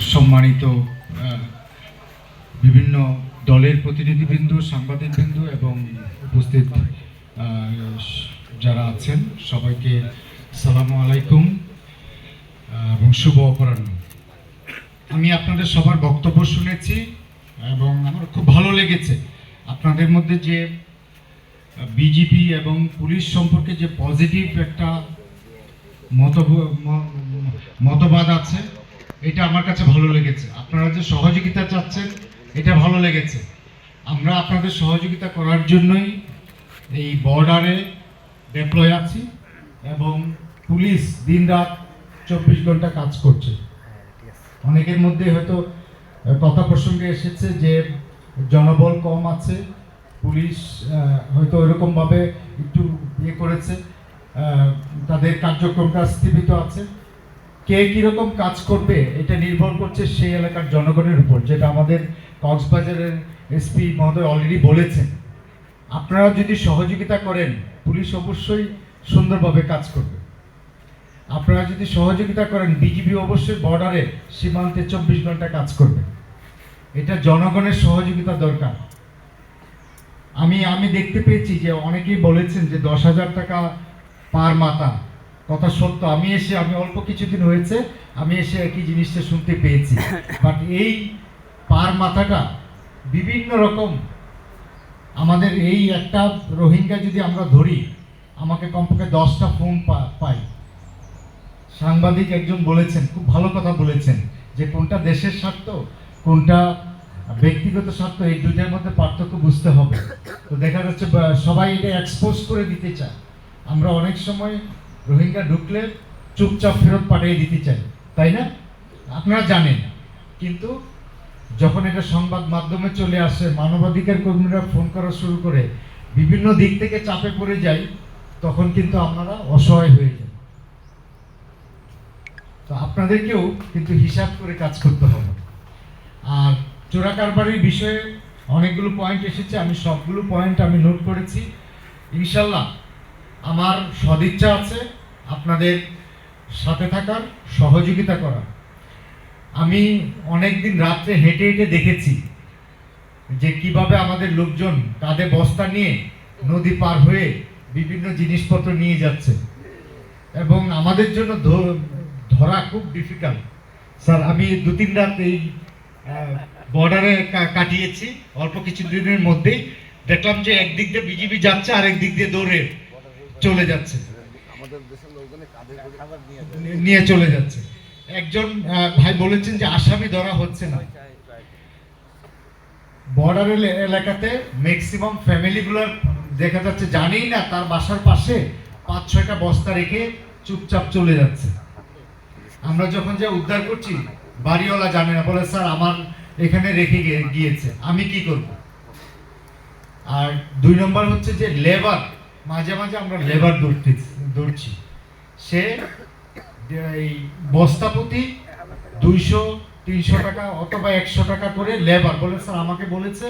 সম্মানিত বিভিন্ন দলের প্রতিনিধিবৃন্দ, সাংবাদিকবৃন্দ এবং উপস্থিত যারা আছেন, সবাইকে সালাম আলাইকুম এবং শুভ অপরাহ্ন। আমি আপনাদের সবার বক্তব্য শুনেছি এবং আমার খুব ভালো লেগেছে। আপনাদের মধ্যে যে বিজেপি এবং পুলিশ সম্পর্কে যে পজিটিভ একটা মতব- মতবাদ আছে এটা আমার কাছে ভালো লেগেছে। আপনারা যে সহযোগিতা চাচ্ছেন, এটা ভালো লেগেছে। আমরা আপনাদের সহযোগিতা করার জন্যই এই বর্ডারে ডেপ্লয় আছি এবং পুলিশ দিনরাত চব্বিশ ঘণ্টা কাজ করছে। অনেকের মধ্যে হয়তো কথা প্রসঙ্গে এসেছে যে জনবল কম আছে, পুলিশ হয়তো এরকমভাবে একটু ইয়ে করেছে তাদের কার্যক্রমটা স্থিমিত আছে। কে কীরকম কাজ করবে, এটা নির্ভর করছে সেই এলাকার জনগণের উপর, যেটা আমাদের কক্সবাজারের এসপি মহোদয় অলরেডি বলেছেন। আপনারা যদি সহযোগিতা করেন, পুলিশ অবশ্যই সুন্দরভাবে কাজ করবে। আপনারা যদি সহযোগিতা করেন, বিজিবি অবশ্যই বর্ডারে সীমান্তে চব্বিশ ঘণ্টা কাজ করবে। এটা জনগণের সহযোগিতা দরকার। আমি আমি দেখতে পেয়েছি যে অনেকেই বলেছেন যে দশ হাজার টাকা পার মাথা। কথা সত্য আমি এসে আমি অল্প কিছুদিন হয়েছে আমি এসে একই জিনিসটা শুনতে পেয়েছি। বাট এই পার মাথাটা বিভিন্ন রকম আমাদের এই একটা রোহিঙ্গা যদি আমরা ধরি আমাকে কমপক্ষে দশটা ফোন পাই। সাংবাদিক একজন বলেছেন খুব ভালো কথা বলেছেন যে কোনটা দেশের স্বার্থ কোনটা ব্যক্তিগত স্বার্থ এই দুইটার মধ্যে পার্থক্য বুঝতে হবে। তো দেখা যাচ্ছে সবাই এটা এক্সপোজ করে দিতে চায়। আমরা অনেক সময় রোহিঙ্গা ঢুকলে চুপচাপ ফেরত পাঠিয়ে দিতে চাই, তাই না? আপনারা জানেন। কিন্তু যখন এটা সংবাদ মাধ্যমে চলে আসে, মানবাধিকার কর্মীরা ফোন করা শুরু করে, বিভিন্ন দিক থেকে চাপে পড়ে যায় তখন কিন্তু আপনারা অসহায় হয়ে যান। তো আপনাদেরকেও কিন্তু হিসাব করে কাজ করতে হবে। আর চোরা কারবারির বিষয়ে অনেকগুলো পয়েন্ট এসেছে, আমি সবগুলো পয়েন্ট আমি নোট করেছি। ইনশাল্লাহ আমার সদিচ্ছা আছে আপনাদের সাথে থাকার, সহযোগিতা করার। আমি অনেক দিন রাত্রে হেঁটে হেঁটে দেখেছি যে কীভাবে আমাদের লোকজন কাঁধে বস্তা নিয়ে নদী পার হয়ে বিভিন্ন জিনিসপত্র নিয়ে যাচ্ছে। এবং আমাদের জন্য ধরা খুব ডিফিকাল্ট স্যার, আমি দু তিন রাত এই বর্ডারে কাটিয়েছি। অল্প কিছু দিনের মধ্যেই দেখলাম যে একদিক দিয়ে বিজিবি যাচ্ছে আর একদিক দিয়ে দৌড়ে চলে যাচ্ছে। নিয়ে চলে যাচ্ছে। একজন ভাই বলেছেন যে আসামি ধরা হচ্ছে না। বর্ডার এলাকাতে ম্যাক্সিমাম ফ্যামিলিগুলোর দেখা যাচ্ছে জানেই না তার বাসার পাশে পাঁচ ছয়টা বস্তা রেখে চুপচাপ চলে যাচ্ছে। আমরা যখন যা উদ্ধার করছি বাড়িওয়ালা জানে না বলে স্যার আমার এখানে রেখে গিয়ে- গিয়েছে আমি কি করব? আর দুই নম্বর হচ্ছে যে লেবার মাঝে মাঝে আমরা লেবার দৌড়তে দৌড়ছি। সে এই বস্তা প্রতি দুইশো তিনশো টাকা অথবা একশো টাকা করে লেবার বলে স্যার আমাকে বলেছে।